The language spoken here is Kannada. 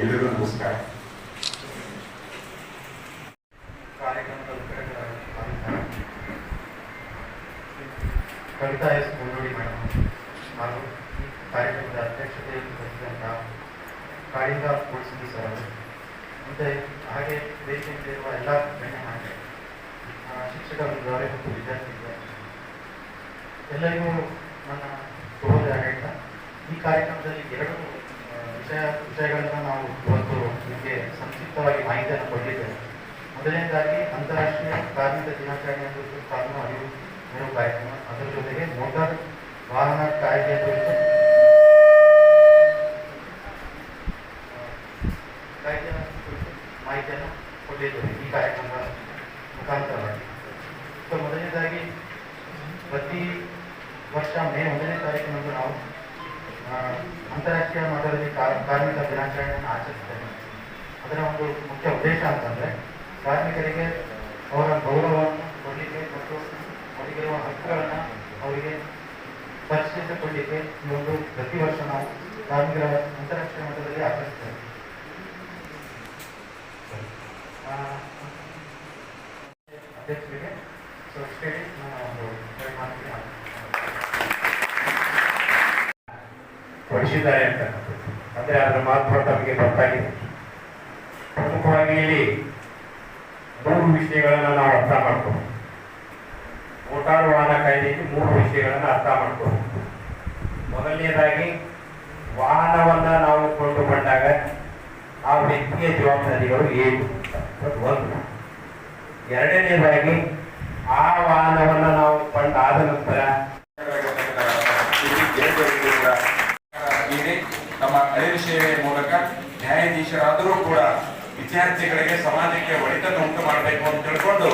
ಎಲ್ಲರಿಗೂ ನಮಸ್ಕಾರ. ಕವಿತಾ ಎಸ್ ಮುನ್ನೋಡಿ ಮೇಡಮ್ ಹಾಗೂ ಕಾರ್ಯಕ್ರಮದ ಅಧ್ಯಕ್ಷತೆಯನ್ನು ವಹಿಸಿದಂತಹ ಕಾಳಿಂದ ಪುಡ್ಸ್ಗಿ ಸರ್ ಅವರು ಮತ್ತು ಹಾಗೆ ದೇಶದಲ್ಲಿರುವ ಎಲ್ಲ ಗಣ್ಯ ಮಾನ್ಯರು, ಶಿಕ್ಷಕ ಮತ್ತು ವಿದ್ಯಾರ್ಥಿಗಳು. ಎಲ್ಲರಿಗೂ ನನ್ನ ಶುಭೋದಯ ಹೇಳ್ತಾ ಈ ಕಾರ್ಯಕ್ರಮದಲ್ಲಿ ಎರಡು ವಿಷಯ ವಿಷಯಗಳನ್ನು ನಾವು ಇವತ್ತು ನಿಮಗೆ ಸಂಕ್ಷಿಪ್ತವಾಗಿ ಮಾಹಿತಿಯನ್ನು ಕೊಟ್ಟಿದ್ದೇವೆ. ಮೊದಲನೇದಾಗಿ, ಅಂತಾರಾಷ್ಟ್ರೀಯ ಕಾರ್ಮಿಕ ದಿನಾಚರಣೆ ಕುರಿತು ಅರಿವು ನೆರವು ಕಾರ್ಯಕ್ರಮ ಅದರ ಜೊತೆಗೆ ಮೋಟಾರ್ ವಾಹನ ಕಾಯ್ದೆಯ ಕುರಿತು ಕಾಯ್ದೆಯ ಕುರಿತು ಮಾಹಿತಿಯನ್ನು ಕೊಟ್ಟಿದ್ದೇವೆ ಈ ಕಾರ್ಯಕ್ರಮದ ಮುಖಾಂತರವಾಗಿ. ಮೊದಲನೇದಾಗಿ, ಪ್ರತಿ ವರ್ಷ ಮೇ ಒಂದನೇ ತಾರೀಕಿನಂದು ನಾವು ಅಂತಾರಾಷ್ಟ್ರೀಯ ಮಟ್ಟದಲ್ಲಿ ಕಾರ್ಮಿಕ ದಿನಾಚರಣೆಯನ್ನು ಆಚರಿಸ್ತೇವೆ ಅದರ ಒಂದು ಮುಖ್ಯ ಉದ್ದೇಶ ಅಂತಂದ್ರೆ, ಕಾರ್ಮಿಕರಿಗೆ ಅವರ ಗೌರವವನ್ನು ಕೊಡಲಿಕ್ಕೆ ಮತ್ತು ಅವರಿಗಿರುವ ಹಕ್ಕುಗಳನ್ನು ಅವರಿಗೆ ಪರಿಶೀಲಿಸಿಕೊಳ್ಳಿಕ್ಕೆ ಈ ಒಂದು ಪ್ರತಿ ವರ್ಷ ನಾವು ಕಾರ್ಮಿಕರ ಅಂತಾರಾಷ್ಟ್ರೀಯ ಮಟ್ಟದಲ್ಲಿ ಆಚರಿಸ್ತೇವೆ ಅಧ್ಯಕ್ಷರಿಗೆ ಸೊ ಸ್ಟೇಟಿಂಗ್ ನಾನು ಒಂದು ಮಾಡ್ತೀನಿ ಮಾತು ಅಂತ ಅಂದ್ರೆ ಅದರ ಮಹತ್ವ ತಮಗೆ ಗೊತ್ತಾಗಿದೆ. ಪ್ರಮುಖವಾಗಿ ಇಲ್ಲಿ ಮೂರು ವಿಷಯಗಳನ್ನ ನಾವು ಅರ್ಥ ಮಾಡ್ಕೋಬೇಕು. ಮೋಟಾರು ವಾಹನ ಕಾಯ್ದೆಯಲ್ಲಿ ಮೂರು ವಿಷಯಗಳನ್ನ ಅರ್ಥ ಮಾಡ್ಕೋಬೇಕು. ಮೊದಲನೇದಾಗಿ, ವಾಹನವನ್ನ ನಾವು ಕೊಂಡುಕೊಂಡಾಗ ಆ ವ್ಯಕ್ತಿಯ ಜವಾಬ್ದಾರಿಗಳು ಏನು ಒಂದು. ಎರಡನೇದಾಗಿ, ಆ ವಾಹನವನ್ನ ನಾವು ಕೊಂಡಾದ ನಂತರ ಅರಿವು ಸೇವೆಯ ಮೂಲಕ ನ್ಯಾಯಾಧೀಶರಾದರೂ ಕೂಡ ವಿದ್ಯಾರ್ಥಿಗಳಿಗೆ ಸಮಾಜಕ್ಕೆ ಒಳಿತನ್ನು ಉಂಟು ಮಾಡಬೇಕು ಅಂತ ತಿಳ್ಕೊಂಡು